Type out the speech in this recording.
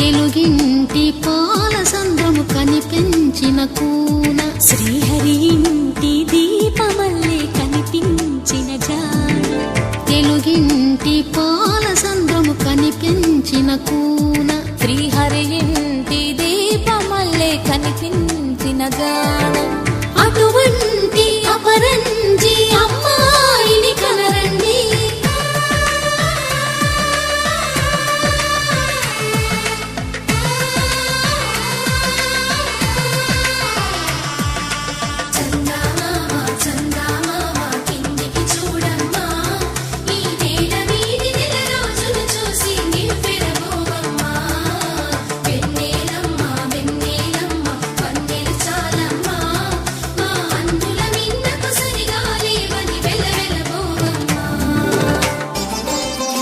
తెలుగింటి పాలసంద్రము కనిపించిన కూన. శ్రీహరి ఇంటి దీపమల్లే కనిపించిన జాడ తెలుగింటి పాలసంద్రము కనిపించిన కూన. శ్రీహరి ఇంటి దీపమల్లే కనిపించిన జాడ